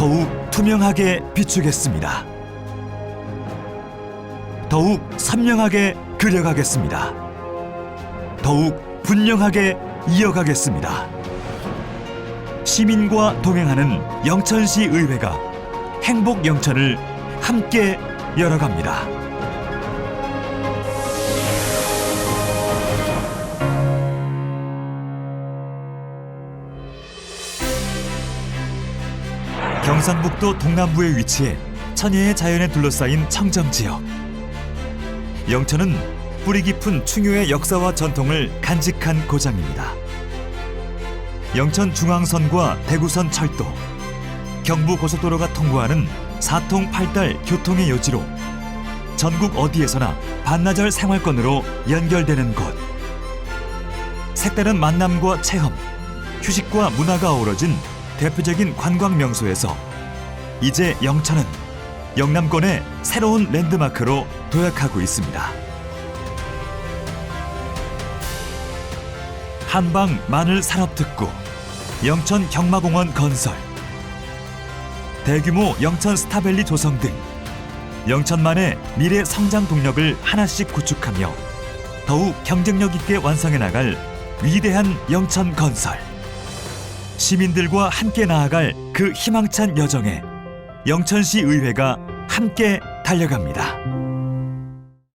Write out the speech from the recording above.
더욱 투명하게 비추겠습니다. 더욱 선명하게 그려가겠습니다. 더욱 분명하게 이어가겠습니다. 시민과 동행하는 영천시 의회가 행복 영천을 함께 열어갑니다. 경상북도 동남부에 위치해 천혜의 자연에 둘러싸인 청정 지역. 영천은 뿌리 깊은 충효의 역사와 전통을 간직한 고장입니다. 영천 중앙선과 대구선 철도, 경부 고속도로가 통과하는 사통 팔달 교통의 요지로 전국 어디에서나 반나절 생활권으로 연결되는 곳. 색다른 만남과 체험, 휴식과 문화가 어우러진 대표적인 관광 명소에서 이제 영천은 영남권의 새로운 랜드마크로 도약하고 있습니다. 한방 마늘 산업특구, 영천 경마공원 건설, 대규모 영천 스타밸리 조성 등 영천만의 미래 성장 동력을 하나씩 구축하며 더욱 경쟁력 있게 완성해 나갈 위대한 영천 건설. 시민들과 함께 나아갈 그 희망찬 여정에 영천시 의회가 함께 달려갑니다.